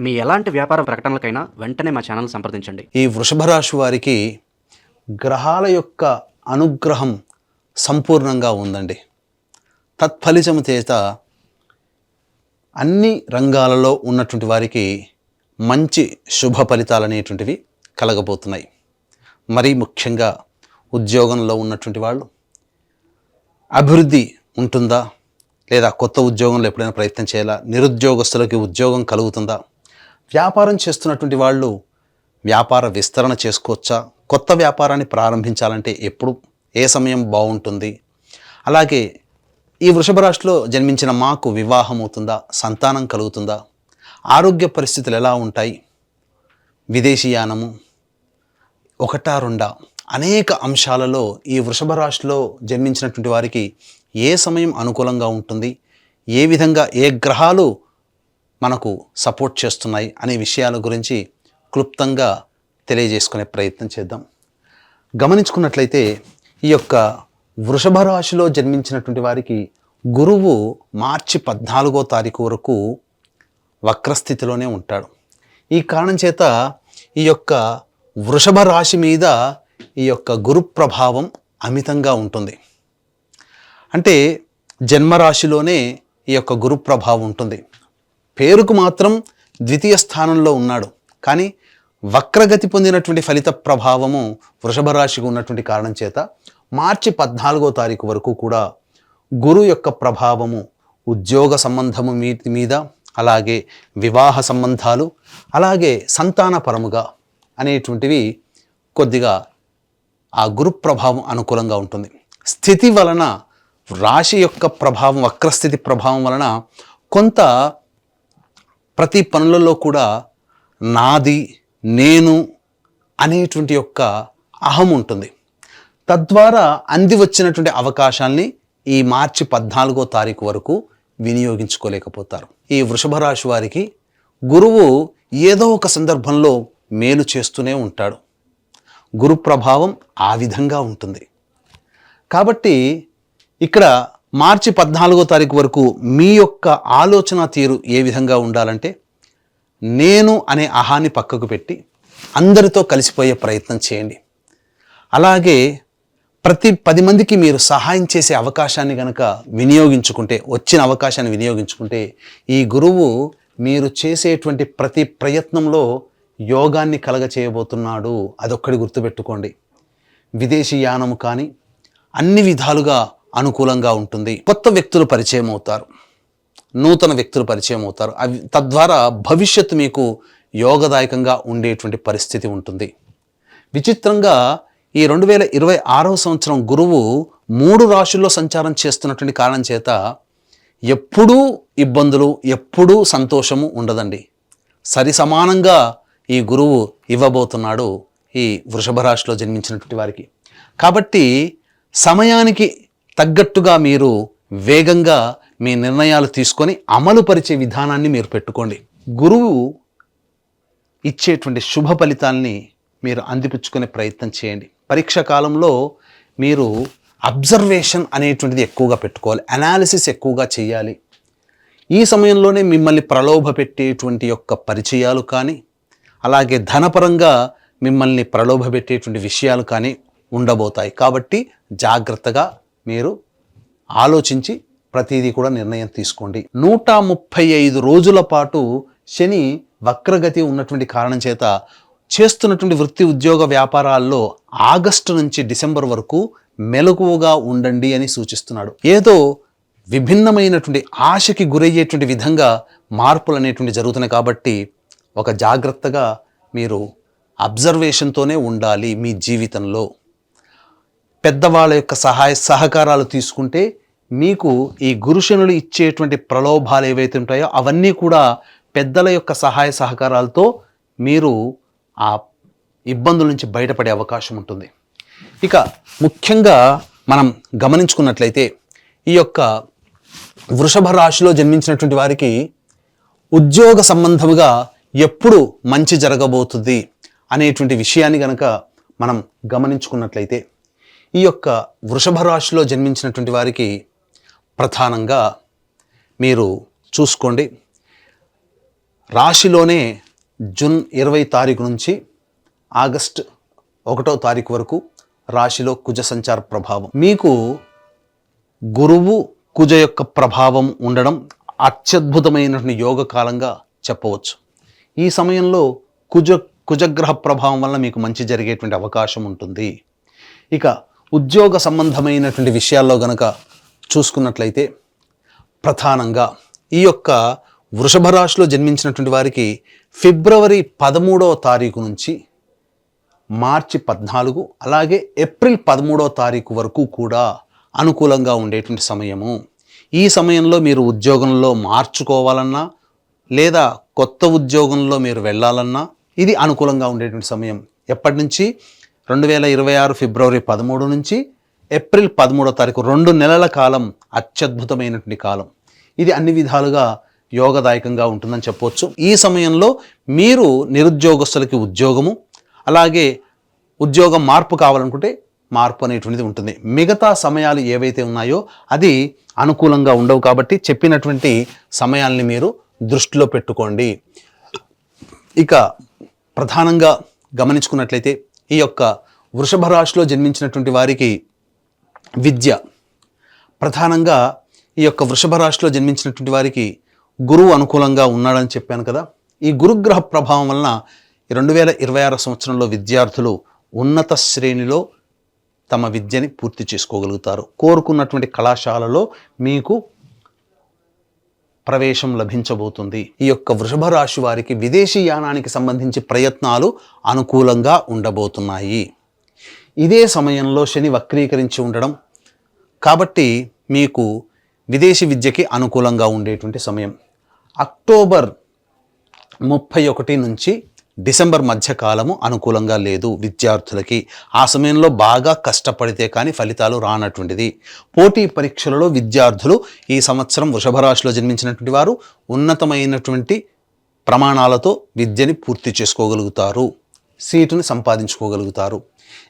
మీ ఎలాంటి వ్యాపార ప్రకటనలకైనా వెంటనే మా ఛానల్ సంప్రదించండి. ఈ వృషభ రాశి వారికి గ్రహాల యొక్క అనుగ్రహం సంపూర్ణంగా ఉందండి. తత్ఫలితము చేత అన్ని రంగాలలో ఉన్నటువంటి వారికి మంచి శుభ ఫలితాలు అనేటువంటివి కలగబోతున్నాయి. మరీ ముఖ్యంగా ఉద్యోగంలో ఉన్నటువంటి వాళ్ళు అభివృద్ధి ఉంటుందా? లేదా కొత్త ఉద్యోగంలో ఎప్పుడైనా ప్రయత్నం చేయాలా? నిరుద్యోగస్తులకి ఉద్యోగం కలుగుతుందా? వ్యాపారం చేస్తున్నటువంటి వాళ్ళు వ్యాపార విస్తరణ చేసుకోవచ్చా? కొత్త వ్యాపారాన్ని ప్రారంభించాలంటే ఎప్పుడు? ఏ సమయం బాగుంటుంది? అలాగే ఈ వృషభ రాశిలో జన్మించిన మాకు వివాహం అవుతుందా? సంతానం కలుగుతుందా? ఆరోగ్య పరిస్థితులు ఎలా ఉంటాయి? విదేశీయానము ఒకటా రెండా? అనేక అంశాలలో ఈ వృషభ రాశిలో జన్మించినటువంటి వారికి ఏ సమయం అనుకూలంగా ఉంటుంది? ఏ విధంగా ఏ గ్రహాలు మనకు సపోర్ట్ చేస్తున్నాయి అనే విషయాల గురించి క్లుప్తంగా తెలియజేసుకునే ప్రయత్నం చేద్దాం. గమనించుకున్నట్లయితే ఈ యొక్క వృషభ రాశిలో జన్మించినటువంటి వారికి గురువు మార్చి పద్నాలుగో తారీఖు వరకు వక్రస్థితిలోనే ఉంటాడు. ఈ కారణం చేత ఈ యొక్క వృషభ రాశి మీద ఈ యొక్క గురు ప్రభావం అమితంగా ఉంటుంది. అంటే జన్మరాశిలోనే ఈ యొక్క గురు ప్రభావం ఉంటుంది. పేరుకు మాత్రం ద్వితీయ స్థానంలో ఉన్నాడు. కానీ వక్రగతి పొందినటువంటి ఫలిత ప్రభావము వృషభ రాశికి ఉన్నటువంటి కారణం చేత మార్చి పద్నాలుగో తారీఖు వరకు కూడా గురు యొక్క ప్రభావము ఉద్యోగ సంబంధము మీ- మీద అలాగే వివాహ సంబంధాలు అలాగే సంతానపరముగా అనేటువంటివి కొద్దిగా ఆ గురు ప్రభావం అనుకూలంగా ఉంటుంది. స్థితి వలన రాశి యొక్క ప్రభావం వక్రస్థితి ప్రభావం వలన కొంత ప్రతి పనులలో కూడా నాది నేను అనేటువంటి యొక్క అహం ఉంటుంది. తద్వారా అంది వచ్చినటువంటి అవకాశాల్ని ఈ మార్చి పద్నాలుగో తారీఖు వరకు వినియోగించుకోలేకపోతారు. ఈ వృషభ రాశి వారికి గురువు ఏదో ఒక సందర్భంలో మేలు చేస్తూనే ఉంటాడు. గురు ప్రభావం ఆ విధంగా ఉంటుంది. కాబట్టి ఇక్కడ మార్చి పద్నాలుగో తారీఖు వరకు మీ యొక్క ఆలోచన తీరు ఏ విధంగా ఉండాలంటే నేను అనే అహాన్ని పక్కకు పెట్టి అందరితో కలిసిపోయే ప్రయత్నం చేయండి. అలాగే ప్రతి పది మందికి మీరు సహాయం చేసే అవకాశాన్ని కనుక వినియోగించుకుంటే వచ్చిన అవకాశాన్ని వినియోగించుకుంటే ఈ గురువు మీరు చేసేటువంటి ప్రతి ప్రయత్నంలో యోగాన్ని కలగ చేయబోతున్నాడు అదొక్కడి గుర్తుపెట్టుకోండి. విదేశీ యానము కానీ అన్ని విధాలుగా అనుకూలంగా ఉంటుంది. కొత్త వ్యక్తులు పరిచయం అవుతారు. నూతన వ్యక్తులు పరిచయం అవుతారు. అవి తద్వారా భవిష్యత్తు మీకు యోగదాయకంగా ఉండేటువంటి పరిస్థితి ఉంటుంది. విచిత్రంగా ఈ రెండు వేల ఇరవై ఆరవ సంవత్సరం గురువు మూడు రాశుల్లో సంచారం చేస్తున్నటువంటి కారణం చేత ఎప్పుడూ ఇబ్బందులు ఎప్పుడూ సంతోషము ఉండదండి. సరి సమానంగా ఈ గురువు ఇవ్వబోతున్నాడు ఈ వృషభ రాశిలో జన్మించినటువంటి వారికి. కాబట్టి సమయానికి తగ్గట్టుగా మీరు వేగంగా మీ నిర్ణయాలు తీసుకొని అమలు పరిచే విధానాన్ని మీరు పెట్టుకోండి. గురువు ఇచ్చేటువంటి శుభ ఫలితాల్ని మీరు అందిపుచ్చుకునే ప్రయత్నం చేయండి. పరీక్ష కాలంలో మీరు అబ్జర్వేషన్ అనేటువంటిది ఎక్కువగా పెట్టుకోవాలి. అనాలిసిస్ ఎక్కువగా చేయాలి. ఈ సమయంలోనే మిమ్మల్ని ప్రలోభ పెట్టేటువంటి యొక్క పరిచయాలు కానీ అలాగే ధనపరంగా మిమ్మల్ని ప్రలోభ పెట్టేటువంటి విషయాలు కానీ ఉండబోతాయి. కాబట్టి జాగ్రత్తగా మీరు ఆలోచించి ప్రతిదీ కూడా నిర్ణయం తీసుకోండి. నూట ముప్పై ఐదు రోజుల పాటు శని వక్రగతి ఉన్నటువంటి కారణం చేత చేస్తున్నటువంటి వృత్తి ఉద్యోగ వ్యాపారాల్లో ఆగస్టు నుంచి డిసెంబర్ వరకు మెలకువగా ఉండండి అని సూచిస్తున్నాడు. ఏదో విభిన్నమైనటువంటి ఆశకి గురయ్యేటువంటి విధంగా మార్పులు అనేటువంటి జరుగుతున్నాయి కాబట్టి ఒక జాగ్రత్తగా మీరు అబ్జర్వేషన్తోనే ఉండాలి మీ జీవితంలో. పెద్దవాళ్ళ యొక్క సహాయ సహకారాలు తీసుకుంటే మీకు ఈ గురుశనులు ఇచ్చేటువంటి ప్రలోభాలు ఏవైతే ఉంటాయో అవన్నీ కూడా పెద్దల యొక్క సహాయ సహకారాలతో మీరు ఆ ఇబ్బందుల నుంచి బయటపడే అవకాశం ఉంటుంది. ఇక ముఖ్యంగా మనం గమనించుకున్నట్లయితే ఈ యొక్క వృషభ రాశిలో జన్మించినటువంటి వారికి ఉద్యోగ సంబంధముగా ఎప్పుడు మంచి జరగబోతుంది అనేటువంటి విషయాన్ని కనుక మనం గమనించుకున్నట్లయితే ఈ యొక్క వృషభ రాశిలో జన్మించినటువంటి వారికి ప్రధానంగా మీరు చూసుకోండి. రాశిలోనే జూన్ ఇరవై తారీఖు నుంచి ఆగస్ట్ ఒకటో తారీఖు వరకు రాశిలో కుజ సంచార ప్రభావం. మీకు గురువు కుజ యొక్క ప్రభావం ఉండడం అత్యద్భుతమైనటువంటి యోగ కాలంగా చెప్పవచ్చు. ఈ సమయంలో కుజ కుజగ్రహ ప్రభావం వల్ల మీకు మంచి జరిగేటువంటి అవకాశం ఉంటుంది. ఇక ఉద్యోగ సంబంధమైనటువంటి విషయాల్లో గనక చూసుకున్నట్లయితే ప్రధానంగా ఈ యొక్క వృషభ రాశిలో జన్మించినటువంటి వారికి ఫిబ్రవరి పదమూడవ తారీఖు నుంచి మార్చి పద్నాలుగు అలాగే ఏప్రిల్ పదమూడవ తారీఖు వరకు కూడా అనుకూలంగా ఉండేటువంటి సమయము. ఈ సమయంలో మీరు ఉద్యోగంలో మార్చుకోవాలన్నా లేదా కొత్త ఉద్యోగంలో మీరు వెళ్ళాలన్నా ఇది అనుకూలంగా ఉండేటువంటి సమయం. ఎప్పటి నుంచి? రెండు వేల ఇరవై ఆరు ఫిబ్రవరి పదమూడు నుంచి ఏప్రిల్ పదమూడో తారీఖు రెండు నెలల కాలం అత్యద్భుతమైనటువంటి కాలం. ఇది అన్ని విధాలుగా యోగదాయకంగా ఉంటుందని చెప్పవచ్చు ఈ సమయంలో మీరు నిరుద్యోగస్తులకి ఉద్యోగము అలాగే ఉద్యోగం మార్పు కావాలనుకుంటే మార్పు అనేటువంటిది ఉంటుంది. మిగతా సమయాలు ఏవైతే ఉన్నాయో అది అనుకూలంగా ఉండవు కాబట్టి చెప్పినటువంటి సమయాల్ని మీరు దృష్టిలో పెట్టుకోండి. ఇక ప్రధానంగా గమనించుకున్నట్లయితే ఈ యొక్క వృషభ రాశిలో జన్మించినటువంటి వారికి విద్య. ప్రధానంగా ఈ యొక్క వృషభ రాశిలో జన్మించినటువంటి వారికి గురువు అనుకూలంగా ఉన్నాడని చెప్పాను కదా. ఈ గురుగ్రహ ప్రభావం వలన రెండు వేల ఇరవై ఆరు సంవత్సరంలో విద్యార్థులు ఉన్నత శ్రేణిలో తమ విద్యని పూర్తి చేసుకోగలుగుతారు. కోరుకున్నటువంటి కళాశాలలో మీకు ప్రవేశం లభించబోతుంది. ఈ యొక్క వృషభ రాశి వారికి విదేశీ యానానికి సంబంధించి ప్రయత్నాలు అనుకూలంగా ఉండబోతున్నాయి. ఇదే సమయంలో శని వక్రీకరించి ఉండడం కాబట్టి మీకు విదేశీ విద్యకి అనుకూలంగా ఉండేటువంటి సమయం. అక్టోబర్ ముప్పై ఒకటి నుంచి డిసెంబర్ మధ్య కాలము అనుకూలంగా లేదు విద్యార్థులకి. ఆ సమయంలో బాగా కష్టపడితే కానీ ఫలితాలు రానటువంటిది. పోటీ పరీక్షలలో విద్యార్థులు ఈ సంవత్సరం వృషభ రాశిలో జన్మించినటువంటి వారు ఉన్నతమైనటువంటి ప్రమాణాలతో విద్యని పూర్తి చేసుకోగలుగుతారు. సీటుని సంపాదించుకోగలుగుతారు.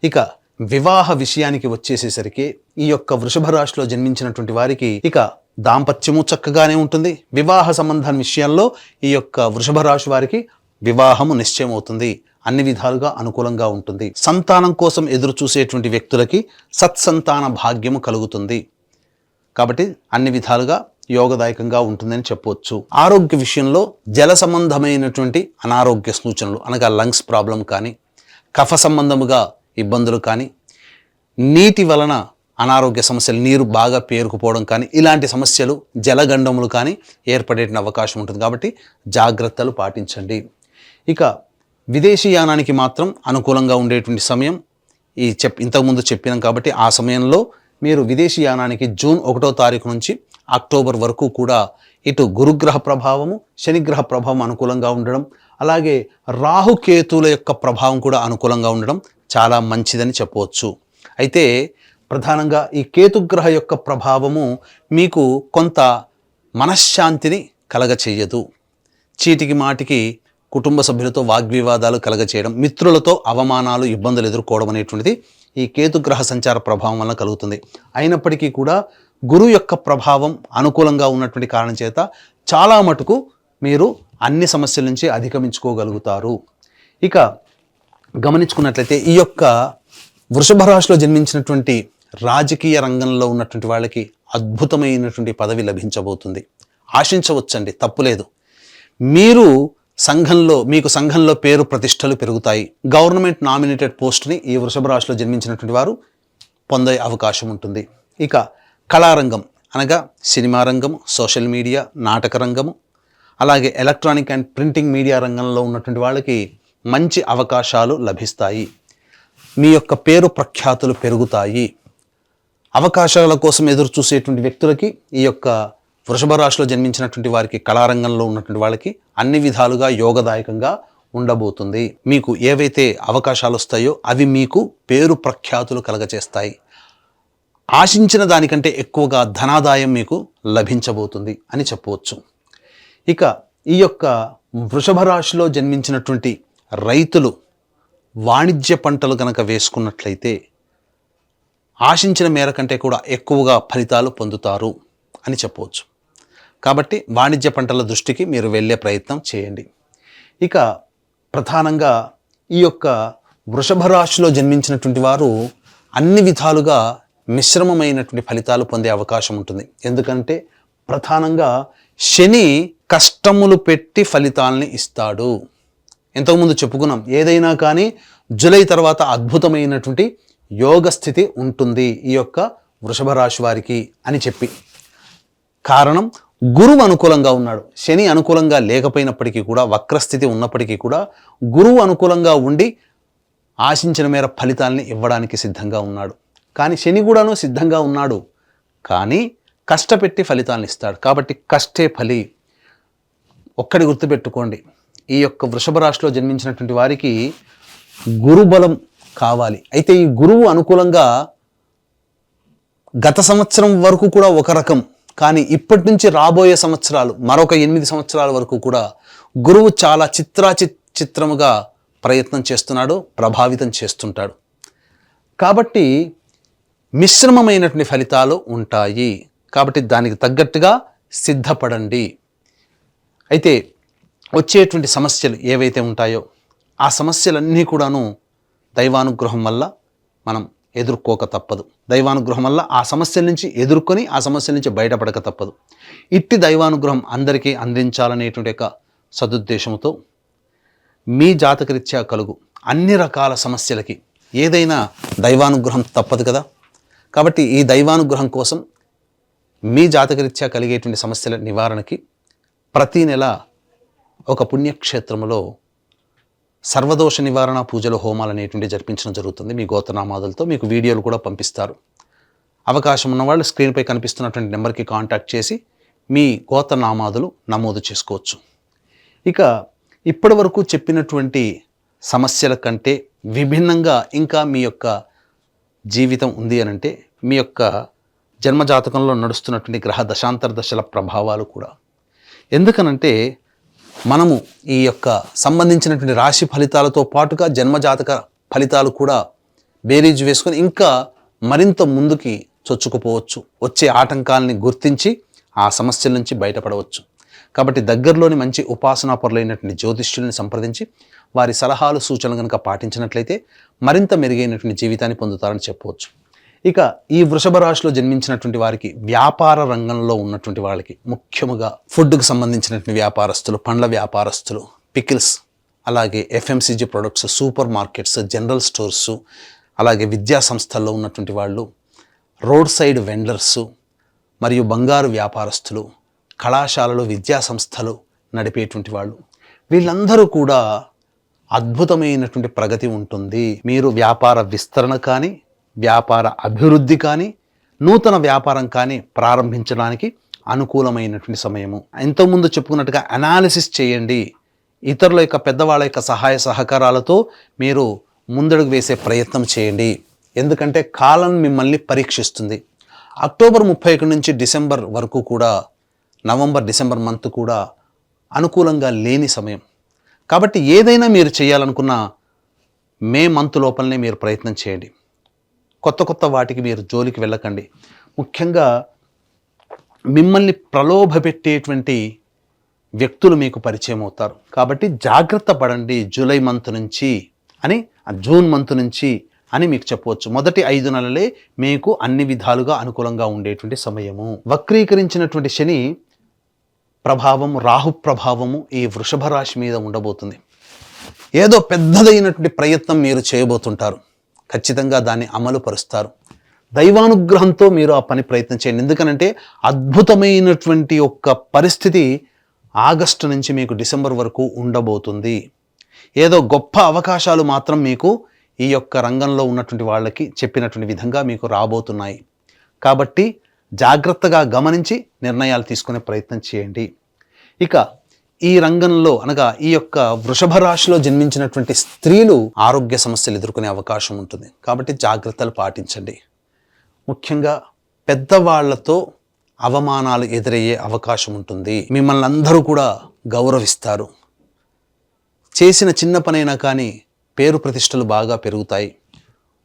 ఇక వివాహ విషయానికి వచ్చేసేసరికి ఈ యొక్క వృషభ రాశిలో జన్మించినటువంటి వారికి ఇక దాంపత్యము చక్కగానే ఉంటుంది. వివాహ సంబంధం విషయంలో ఈ యొక్క వృషభ రాశి వారికి వివాహము నిశ్చయమవుతుంది. అన్ని విధాలుగా అనుకూలంగా ఉంటుంది. సంతానం కోసం ఎదురు చూసేటువంటి వ్యక్తులకి సత్సంతాన భాగ్యము కలుగుతుంది. కాబట్టి అన్ని విధాలుగా యోగదాయకంగా ఉంటుందని చెప్పవచ్చు ఆరోగ్య విషయంలో జల సంబంధమైనటువంటి అనారోగ్య సూచనలు అనగా లంగ్స్ ప్రాబ్లం కానీ కఫ సంబంధముగా ఇబ్బందులు కానీ నీటి వలన అనారోగ్య సమస్యలు నీరు బాగా పేరుకుపోవడం కానీ ఇలాంటి సమస్యలు జలగండములు కానీ ఏర్పడే అవకాశం ఉంటుంది. కాబట్టి జాగ్రత్తలు పాటించండి. ఇక విదేశీ యానానికి మాత్రం అనుకూలంగా ఉండేటువంటి సమయం. ఈ చెప్ ఇంతకుముందు చెప్పినాం కాబట్టి ఆ సమయంలో మీరు విదేశీ యానానికి జూన్ ఒకటో తారీఖు నుంచి అక్టోబర్ వరకు కూడా ఇటు గురుగ్రహ ప్రభావము శనిగ్రహ ప్రభావం అనుకూలంగా ఉండడం అలాగే రాహుకేతుల యొక్క ప్రభావం కూడా అనుకూలంగా ఉండడం చాలా మంచిదని చెప్పవచ్చు. అయితే ప్రధానంగా ఈ కేతుగ్రహ యొక్క ప్రభావము మీకు కొంత మనశ్శాంతిని కలగచేయదు. చీటికి మాటికి కుటుంబ సభ్యులతో వాగ్వివాదాలు కలగచేయడం మిత్రులతో అవమానాలు ఇబ్బందులు ఎదుర్కోవడం అనేటువంటిది ఈ కేతుగ్రహ సంచార ప్రభావం వలన కలుగుతుంది. అయినప్పటికీ కూడా గురువు యొక్క ప్రభావం అనుకూలంగా ఉన్నటువంటి కారణం చేత చాలా మటుకు మీరు అన్ని సమస్యల నుంచి అధిగమించుకోగలుగుతారు. ఇక గమనించుకున్నట్లయితే ఈ యొక్క వృషభ రాశిలో జన్మించినటువంటి రాజకీయ రంగంలో ఉన్నటువంటి వాళ్ళకి అద్భుతమైనటువంటి పదవి లభించబోతుంది. ఆశించవచ్చండి తప్పులేదు. మీరు సంఘంలో మీకు సంఘంలో పేరు ప్రతిష్టలు పెరుగుతాయి. గవర్నమెంట్ నామినేటెడ్ పోస్ట్ని ఈ వృషభ రాశిలో జన్మించినటువంటి వారు పొందే అవకాశం ఉంటుంది. ఇక కళారంగం అనగా సినిమా రంగం సోషల్ మీడియా నాటక రంగము అలాగే ఎలక్ట్రానిక్ అండ్ ప్రింటింగ్ మీడియా రంగంలో ఉన్నటువంటి వాళ్ళకి మంచి అవకాశాలు లభిస్తాయి. మీ యొక్క పేరు ప్రఖ్యాతులు పెరుగుతాయి. అవకాశాల కోసం ఎదురు చూసేటువంటి వ్యక్తులకి ఈ యొక్క వృషభ రాశిలో జన్మించినటువంటి వారికి కళారంగంలో ఉన్నటువంటి వాళ్ళకి అన్ని విధాలుగా యోగదాయకంగా ఉండబోతుంది. మీకు ఏవైతే అవకాశాలు వస్తాయో అవి మీకు పేరు ప్రఖ్యాతులు కలగచేస్తాయి. ఆశించిన దానికంటే ఎక్కువగా ధనాదాయం మీకు లభించబోతుంది అని చెప్పవచ్చు. ఇక ఈ యొక్క వృషభ రాశిలో జన్మించినటువంటి రైతులు వాణిజ్య పంటలు కనుక వేసుకున్నట్లయితే ఆశించిన మేర కంటే కూడా ఎక్కువగా ఫలితాలు పొందుతారు అని చెప్పవచ్చు. కాబట్టి వాణిజ్య పంటల దృష్టికి మీరు వెళ్ళే ప్రయత్నం చేయండి. ఇక ప్రధానంగా ఈ యొక్క వృషభ రాశిలో జన్మించినటువంటి వారు అన్ని విధాలుగా మిశ్రమమైనటువంటి ఫలితాలు పొందే అవకాశం ఉంటుంది. ఎందుకంటే ప్రధానంగా శని కష్టములు పెట్టి ఫలితాలని ఇస్తాడు. ఇంతకుముందు చెప్పుకున్నాం ఏదైనా కానీ జూలై తర్వాత అద్భుతమైనటువంటి యోగ స్థితి ఉంటుంది ఈ యొక్క వృషభ రాశి వారికి అని చెప్పి. కారణం గురువు అనుకూలంగా ఉన్నాడు. శని అనుకూలంగా లేకపోయినప్పటికీ కూడా వక్రస్థితి ఉన్నప్పటికీ కూడా గురువు అనుకూలంగా ఉండి ఆశించిన మేర ఫలితాలని ఇవ్వడానికి సిద్ధంగా ఉన్నాడు. కానీ శని కూడాను సిద్ధంగా ఉన్నాడు. కానీ కష్టపెట్టి ఫలితాలను ఇస్తాడు. కాబట్టి కష్టే ఫలి. ఒక్కడి గుర్తుపెట్టుకోండి. ఈ యొక్క వృషభ రాశిలో జన్మించినటువంటి వారికి గురుబలం కావాలి. అయితే ఈ గురువు అనుకూలంగా గత సంవత్సరం వరకు కూడా ఒక రకం కానీ ఇప్పటి నుంచి రాబోయే సంవత్సరాలు మరొక ఎనిమిది సంవత్సరాల వరకు కూడా గురువు చాలా చిత్రాచి చిత్రముగా ప్రయత్నం చేస్తున్నాడు ప్రభావితం చేస్తుంటాడు. కాబట్టి మిశ్రమమైనటువంటి ఫలితాలు ఉంటాయి. కాబట్టి దానికి తగ్గట్టుగా సిద్ధపడండి. అయితే వచ్చేటువంటి సమస్యలు ఏవైతే ఉంటాయో ఆ సమస్యలన్నీ కూడాను దైవానుగ్రహం వల్ల మనం ఎదుర్కోక తప్పదు. దైవానుగ్రహం వల్ల ఆ సమస్యల నుంచి ఎదుర్కొని ఆ సమస్యల నుంచి బయటపడక తప్పదు. ఇట్టి దైవానుగ్రహం అందరికీ అందించాలనేటువంటి యొక్క సదుద్దేశంతో మీ జాతకరీత్యా కలుగు అన్ని రకాల సమస్యలకి ఏదైనా దైవానుగ్రహం తప్పదు కదా. కాబట్టి ఈ దైవానుగ్రహం కోసం మీ జాతకరీత్యా కలిగేటువంటి సమస్యల నివారణకి ప్రతీ నెల ఒక పుణ్యక్షేత్రములో సర్వదోష నివారణ పూజలు హోమాలు అనేటువంటి జరిపించడం జరుగుతుంది. మీ గోత్రనామాదులతో మీకు వీడియోలు కూడా పంపిస్తారు. అవకాశం ఉన్నవాళ్ళు స్క్రీన్పై కనిపిస్తున్నటువంటి నెంబర్కి కాంటాక్ట్ చేసి మీ గోత్రనామాదులు నమోదు చేసుకోవచ్చు. ఇక ఇప్పటి వరకు చెప్పినటువంటి సమస్యల కంటే విభిన్నంగా ఇంకా మీ యొక్క జీవితం ఉంది అని అంటే మీ యొక్క జన్మజాతకంలో నడుస్తున్నటువంటి గ్రహ దశాంతర దశల ప్రభావాలు కూడా. ఎందుకనంటే మనము ఈ యొక్క సంబంధించినటువంటి రాశి ఫలితాలతో పాటుగా జన్మజాతక ఫలితాలు కూడా బేరీజ్ వేసుకొని ఇంకా మరింత ముందుకి చొచ్చుకుపోవచ్చు. వచ్చే ఆటంకాలని గుర్తించి ఆ సమస్యల నుంచి బయటపడవచ్చు. కాబట్టి దగ్గరలోని మంచి ఉపాసనా పరులైనటువంటి జ్యోతిష్యుల్ని సంప్రదించి వారి సలహాలు సూచనలు కనుక పాటించినట్లయితే మరింత మెరుగైనటువంటి జీవితాన్ని పొందుతారని చెప్పవచ్చు. ఇక ఈ వృషభ రాశిలో జన్మించినటువంటి వారికి వ్యాపార రంగంలో ఉన్నటువంటి వాళ్ళకి ముఖ్యముగా ఫుడ్కు సంబంధించినటువంటి వ్యాపారస్తులు పండ్ల వ్యాపారస్తులు పికిల్స్ అలాగే FMCG products supermarkets general stores అలాగే విద్యా సంస్థల్లో ఉన్నటువంటి వాళ్ళు రోడ్ సైడ్ వెండర్సు మరియు బంగారు వ్యాపారస్తులు కళాశాలలు విద్యా సంస్థలు నడిపేటువంటి వాళ్ళు. వీళ్ళందరూ కూడా అద్భుతమైనటువంటి ప్రగతి ఉంటుంది. మీరు వ్యాపార విస్తరణ కానీ వ్యాపార అభివృద్ధి కానీ నూతన వ్యాపారం కానీ ప్రారంభించడానికి అనుకూలమైనటువంటి సమయము. ఇంతకుముందు చెప్పుకున్నట్టుగా అనాలిసిస్ చేయండి. ఇతరుల యొక్క పెద్దవాళ్ళ యొక్క సహాయ సహకారాలతో మీరు ముందడుగు వేసే ప్రయత్నం చేయండి. ఎందుకంటే కాలం మిమ్మల్ని పరీక్షిస్తుంది. అక్టోబర్ ముప్పై ఒకటి నుంచి డిసెంబర్ వరకు కూడా నవంబర్ డిసెంబర్ మంత్ కూడా అనుకూలంగా లేని సమయం. కాబట్టి ఏదైనా మీరు చేయాలనుకున్న మే మంత్ లోపలనే మీరు ప్రయత్నం చేయండి. కొత్త కొత్త వాటికి మీరు జోలికి వెళ్ళకండి. ముఖ్యంగా మిమ్మల్ని ప్రలోభపెట్టేటువంటి వ్యక్తులు మీకు పరిచయం అవుతారు. కాబట్టి జాగ్రత్త పడండి జూలై మంత్ నుంచి అని జూన్ మంత్ నుంచి అని మీకు చెప్పవచ్చు. మొదటి ఐదు నెలలే మీకు అన్ని విధాలుగా అనుకూలంగా ఉండేటువంటి సమయము. వక్రీకరించినటువంటి శని ప్రభావం రాహు ప్రభావము ఈ వృషభ రాశి మీద ఉండబోతుంది. ఏదో పెద్దదైనటువంటి ప్రయత్నం మీరు చేయబోతుంటారు. ఖచ్చితంగా దాన్ని అమలు పరుస్తారు దైవానుగ్రహంతో మీరు ఆ పని ప్రయత్నం చేయండి. ఎందుకనంటే అద్భుతమైనటువంటి యొక్క పరిస్థితి ఆగస్టు నుంచి మీకు డిసెంబర్ వరకు ఉండబోతుంది. ఏదో గొప్ప అవకాశాలు మాత్రం మీకు ఈ యొక్క రంగంలో ఉన్నటువంటి వాళ్ళకి చెప్పినటువంటి విధంగా మీకు రాబోతున్నాయి. కాబట్టి జాగ్రత్తగా గమనించి నిర్ణయాలు తీసుకునే ప్రయత్నం చేయండి. ఇక ఈ రంగంలో అనగా ఈ యొక్క వృషభ రాశిలో జన్మించినటువంటి స్త్రీలు ఆరోగ్య సమస్యలు ఎదుర్కొనే అవకాశం ఉంటుంది. కాబట్టి జాగ్రత్తలు పాటించండి. ముఖ్యంగా పెద్దవాళ్ళతో అవమానాలు ఎదురయ్యే అవకాశం ఉంటుంది. మిమ్మల్ని అందరూ కూడా గౌరవిస్తారు. చేసిన చిన్న పనైనా కానీ పేరు ప్రతిష్టలు బాగా పెరుగుతాయి.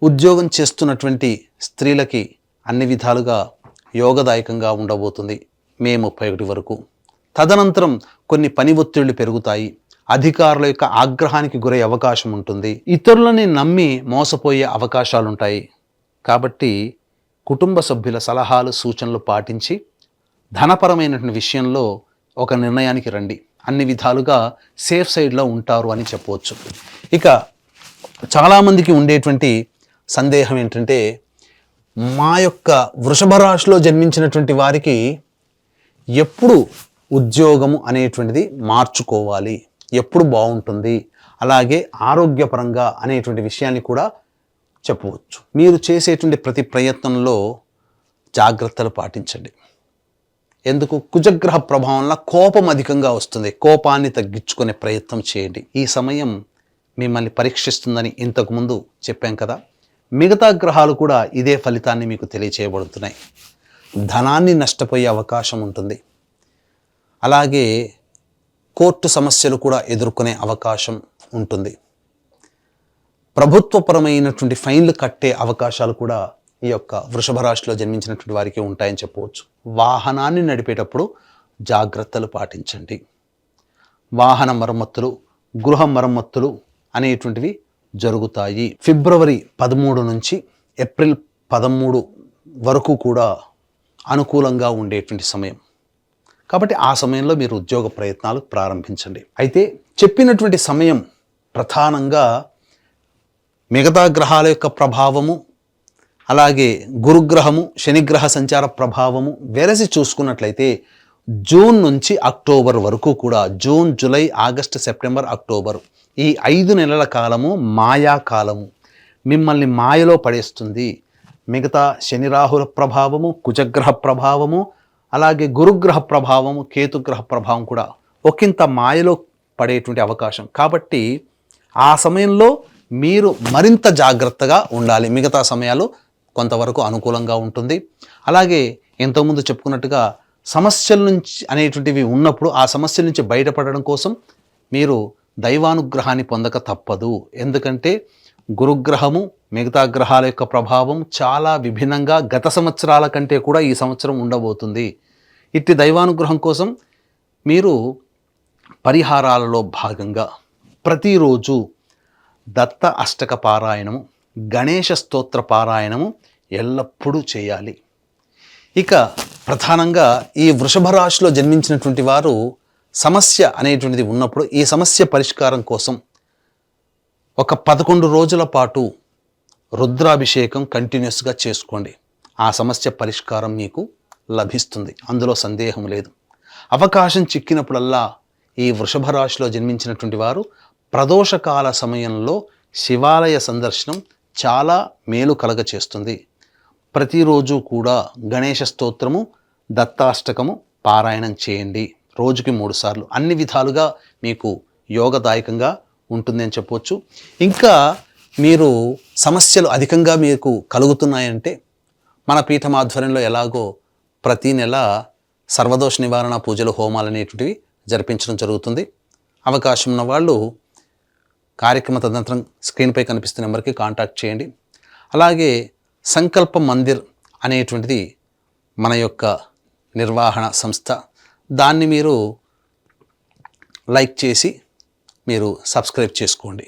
ఉద్యోగం చేస్తున్నటువంటి స్త్రీలకి అన్ని విధాలుగా యోగదాయకంగా ఉండబోతుంది. మే ముప్పై ఒకటి వరకు. తదనంతరం కొన్ని పని ఒత్తిళ్ళు పెరుగుతాయి. అధికారుల యొక్క ఆగ్రహానికి గురయ్యే అవకాశం ఉంటుంది. ఇతరులని నమ్మి మోసపోయే అవకాశాలుంటాయి. కాబట్టి కుటుంబ సభ్యుల సలహాలు సూచనలు పాటించి ధనపరమైనటువంటి విషయంలో ఒక నిర్ణయానికి రండి. అన్ని విధాలుగా సేఫ్ సైడ్లో ఉంటారు అని చెప్పవచ్చు. ఇక చాలామందికి ఉండేటువంటి సందేహం ఏంటంటే మా యొక్క వృషభ రాశిలో జన్మించినటువంటి వారికి ఎప్పుడు ఉద్యోగము అనేటువంటిది మార్చుకోవాలి. ఎప్పుడు బాగుంటుంది. అలాగే ఆరోగ్యపరంగా అనేటువంటి విషయాన్ని కూడా చెప్పవచ్చు. మీరు చేసేటువంటి ప్రతి ప్రయత్నంలో జాగ్రత్తలు పాటించండి. ఎందుకు? కుజగ్రహ ప్రభావంలో కోపం అధికంగా వస్తుంది. కోపాన్ని తగ్గించుకునే ప్రయత్నం చేయండి. ఈ సమయం మిమ్మల్ని పరీక్షిస్తుందని ఇంతకుముందు చెప్పాం కదా. మిగతా గ్రహాలు కూడా ఇదే ఫలితాన్ని మీకు తెలియచేయబడుతున్నాయి. ధనాన్ని నష్టపోయే అవకాశం ఉంటుంది. అలాగే కోర్టు సమస్యలు కూడా ఎదుర్కొనే అవకాశం ఉంటుంది. ప్రభుత్వపరమైనటువంటి ఫైన్లు కట్టే అవకాశాలు కూడా ఈ యొక్క వృషభ రాశిలో జన్మించినటువంటి వారికి ఉంటాయని చెప్పవచ్చు. వాహనాన్ని నడిపేటప్పుడు జాగ్రత్తలు పాటించండి. వాహన మరమ్మతులు గృహ మరమ్మతులు అనేటువంటివి జరుగుతాయి. ఫిబ్రవరి పదమూడు నుంచి ఏప్రిల్ పదమూడు వరకు కూడా అనుకూలంగా ఉండేటువంటి సమయం. కాబట్టి ఆ సమయంలో మీరు ఉద్యోగ ప్రయత్నాలు ప్రారంభించండి. అయితే చెప్పినటువంటి సమయం ప్రధానంగా మిగతా గ్రహాల యొక్క ప్రభావము అలాగే గురుగ్రహము శనిగ్రహ సంచార ప్రభావము వెరసి చూసుకున్నట్లయితే జూన్ నుంచి అక్టోబర్ వరకు కూడా June July August September October ఈ ఐదు నెలల కాలము మాయా కాలము. మిమ్మల్ని మాయలో పడేస్తుంది. మిగతా శని రాహుల ప్రభావము కుజగ్రహ ప్రభావము అలాగే గురుగ్రహ ప్రభావము కేతుగ్రహ ప్రభావం కూడా ఒకంత మాయలో పడేటువంటి అవకాశం. కాబట్టి ఆ సమయంలో మీరు మరింత జాగ్రత్తగా ఉండాలి. మిగతా సమయాలు కొంతవరకు అనుకూలంగా ఉంటుంది. అలాగే ఇంతకుముందు చెప్పుకున్నట్టుగా సమస్యల నుంచి అనేటువంటివి ఉన్నప్పుడు ఆ సమస్యల నుంచి బయటపడడం కోసం మీరు దైవానుగ్రహాన్ని పొందక తప్పదు. ఎందుకంటే గురుగ్రహము మిగతా గ్రహాల యొక్క ప్రభావం చాలా విభిన్నంగా గత సంవత్సరాల కంటే కూడా ఈ సంవత్సరం ఉండబోతుంది. ఇట్టి దైవానుగ్రహం కోసం మీరు పరిహారాలలో భాగంగా ప్రతిరోజు దత్త అష్టక పారాయణము గణేష స్తోత్ర పారాయణము ఎల్లప్పుడూ చేయాలి. ఇక ప్రధానంగా ఈ వృషభ రాశిలో జన్మించినటువంటి వారు సమస్య అనేటువంటిది ఉన్నప్పుడు ఈ సమస్య పరిష్కారం కోసం ఒక పదకొండు రోజుల పాటు రుద్రాభిషేకం కంటిన్యూస్గా చేసుకోండి. ఆ సమస్య పరిష్కారం మీకు లభిస్తుంది. అందులో సందేహం లేదు. అవకాశం చిక్కినప్పుడల్లా ఈ వృషభ రాశిలో జన్మించినటువంటి వారు ప్రదోషకాల సమయంలో శివాలయ సందర్శనం చాలా మేలు కలగ చేస్తుంది. ప్రతిరోజు కూడా గణేష స్తోత్రము దత్తాష్టకము పారాయణం చేయండి. రోజుకి మూడుసార్లు అన్ని విధాలుగా మీకు యోగదాయకంగా ఉంటుంది అని చెప్పవచ్చు ఇంకా మీరు సమస్యలు అధికంగా మీకు కలుగుతున్నాయంటే మన పీఠం ఆధ్వర్యంలో ఎలాగో ప్రతీ నెల సర్వదోష నివారణ పూజలు హోమాలు అనేటువంటివి జరిపించడం జరుగుతుంది. అవకాశం ఉన్న వాళ్ళు కార్యక్రమ తదనంతరం స్క్రీన్పై కనిపిస్తున్న నెంబర్కి కాంటాక్ట్ చేయండి. అలాగే సంకల్ప మందిర్ అనేటువంటిది మన యొక్క నిర్వహణ సంస్థ. దాన్ని మీరు లైక్ చేసి మీరు సబ్స్క్రైబ్ చేసుకోండి.